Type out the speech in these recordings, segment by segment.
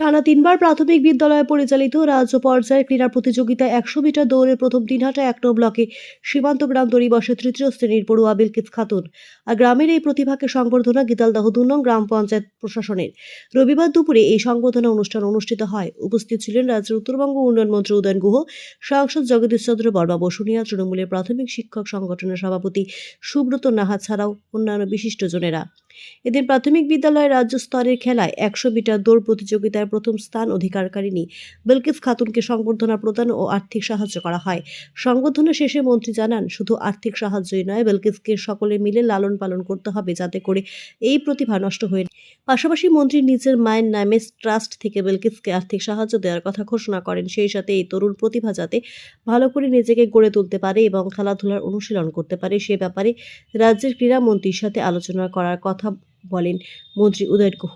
টানা তিনবার প্রাথমিক বিদ্যালয়ে পরিচালিত রাজ্য পর্যায়ের ক্রীড়া প্রতিযোগিতায় একশো মিটার দৌড়ের প্রথম দিনহাটা এক ব্লকে সীমান্ত গ্রাম দড়িবসে তৃতীয় শ্রেণির পড়ুয়া বিলকিস খাতুন আর গ্রামের এই প্রতিভাকে সংবর্ধনা গীতালদাহ দু নং গ্রাম পঞ্চায়েত প্রশাসনের। রবিবার দুপুরে এই সংবর্ধনা অনুষ্ঠান অনুষ্ঠিত হয়। উপস্থিত ছিলেন রাজ্যের উত্তরবঙ্গ উন্নয়ন মন্ত্রী উদয়ন গুহ, সাংসদ জগদীশ চন্দ্র বর্মা বসুনিয়া, তৃণমূলের প্রাথমিক শিক্ষক সংগঠনের সভাপতি সুব্রত নাহা ছাড়াও অন্যান্য বিশিষ্টজনেরা এদিন প্রাথমিক বিদ্যালয়ের রাজ্য স্তরের খেলায় একশো মিটার দৌড় প্রতিযোগিতায় প্রথম স্থান অধিকারকারিণী বিলকিস খাতুনকে সংবর্ধনা প্রদান ও আর্থিক সাহায্য করা হয়। সংবর্ধনা শেষে মন্ত্রী জানান, শুধু আর্থিক সাহায্যই নয়, বিলকিসকে সকলে মিলে লালন পালন করতে হবে যাতে করে এই প্রতিভা নষ্ট হয়ে পাশাপাশি মন্ত্রী নিজের মায়ের নামে ট্রাস্ট থেকে বিলকিসকে আর্থিক সাহায্য দেওয়ার কথা ঘোষণা করেন। সেই সাথে এই তরুণ প্রতিভা যাতে ভালো করে নিজেকে গড়ে তুলতে পারে এবং খেলাধুলার অনুশীলন করতে পারে, সে ব্যাপারে রাজ্যের ক্রীড়ামন্ত্রীর সাথে আলোচনা করার কথা বলেন মন্ত্রী উদয় গুহ।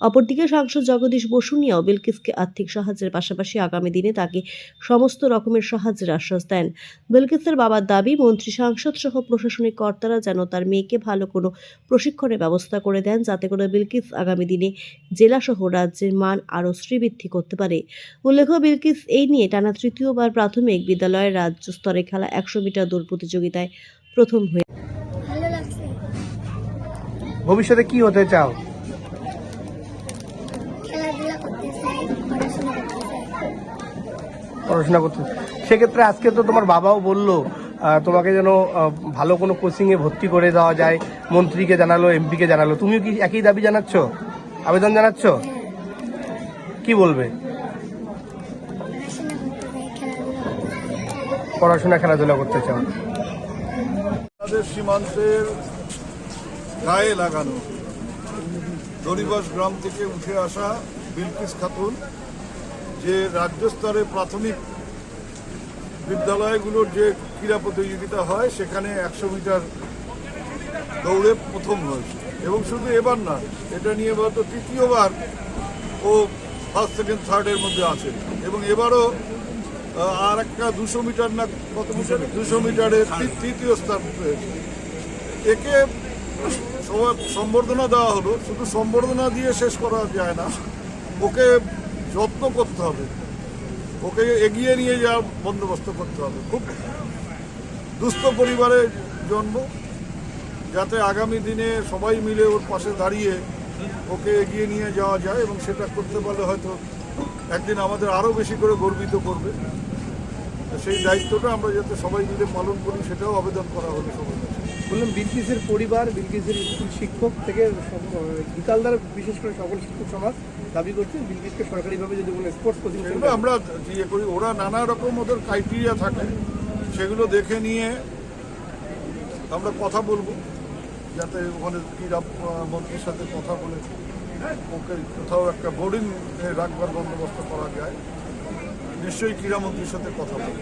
অপরদিকে সাংসদ জগদীশ বসুনিয়াও বিলকিসকে আর্থিক সাহায্যের পাশাপাশি আগামী দিনে তাকে সমস্ত রকমের সাহায্যের আশ্বাস দেন। বিলকিসের বাবার দাবি, মন্ত্রী, সাংসদ সহ প্রশাসনিক কর্তারা যেন তার মেয়েকে ভালো কোনো প্রশিক্ষণের ব্যবস্থা করে দেন, যাতে করে বিলকিস আগামী দিনে জেলাসহ রাজ্যের মান আরও শ্রীবৃদ্ধি করতে পারে। উল্লেখ্য, বিলকিস এই নিয়ে টানা তৃতীয়বার প্রাথমিক বিদ্যালয়ের রাজ্য স্তরে খেলা একশো মিটার দৌড় প্রতিযোগিতায় প্রথম হয়ে ভবিষ্যতে কি হতে চাও? খেলাধুলা করতে চাই পড়াশোনা করতে সেক্ষেত্রে আজকে তো তোমার বাবাও বলল তোমাকে যেন ভালো কোনো কোচিংয়ে ভর্তি করে দেওয়া যায় মন্ত্রীকে জানালো এমপিকে জানালো। তুমিও কি একই দাবি জানাচ্ছ? আবেদন জানাচ্ছ? কি বলবে? পড়াশোনা খেলাধুলা করতে পড়াশোনা খেলাধুলা করতে চাও। আমাদের সীমান্তের গায়ে লাগানো। দরিবাস গ্রাম থেকে উঠে আসা বিলকিস খাতুন, যে রাজ্য স্তরে প্রাথমিক বিদ্যালয়গুলোর যে ক্রীড়া প্রতিযোগিতা হয়, সেখানে একশো মিটার দৌড়ে প্রথম হয়েছে। এবং শুধু এবার না, এটা নিয়ে হয়তো তৃতীয়বার ও ফার্স্ট সেকেন্ড থার্ডের মধ্যে আছে। এবং এবারও আর একটা দুশো মিটার না, কত মিটার? দুশো মিটারে তৃতীয় স্থান একে সম্বর্ধনা দেওয়া হলো, শুধু সম্বর্ধনা দিয়ে শেষ করা যায় না, ওকে যত্ন করতে হবে, ওকে এগিয়ে নিয়ে যাওয়া বন্দোবস্ত করতে হবে খুব দুস্থ পরিবারে জন্ম, যাতে আগামী দিনে সবাই মিলে ওর পাশে দাঁড়িয়ে ওকে এগিয়ে নিয়ে যাওয়া যায় এবং সেটা করতে পারলে হয়তো একদিন আমাদের আরও বেশি করে গর্বিত করবে সেই দায়িত্বটা আমরা যাতে সবাই মিলে পালন করি, সেটাও আবেদন করা হলো সবাই কাছে। বললাম, বিলকিসের পরিবার, বিলকিসের স্কুল শিক্ষক থেকে গীতালদার বিশেষ করে সকল শিক্ষক সমাজ দাবি করছে, বিলকিসকে সরকারিভাবে যদি কোনো স্পোর্টস কোচিং সেগুলো আমরা ইয়ে করি। ওরা নানা রকম ওদের ক্রাইটেরিয়া থাকে। সেগুলো দেখে নিয়ে আমরা কথা বলব, যাতে ওখানে ক্রীড়া মন্ত্রীর সাথে কথা বলে ওকে কোথাও একটা বোর্ডিং রাখবার বন্দোবস্ত করা যায়। নিশ্চয়ই ক্রীড়ামন্ত্রীর সাথে কথা বলব।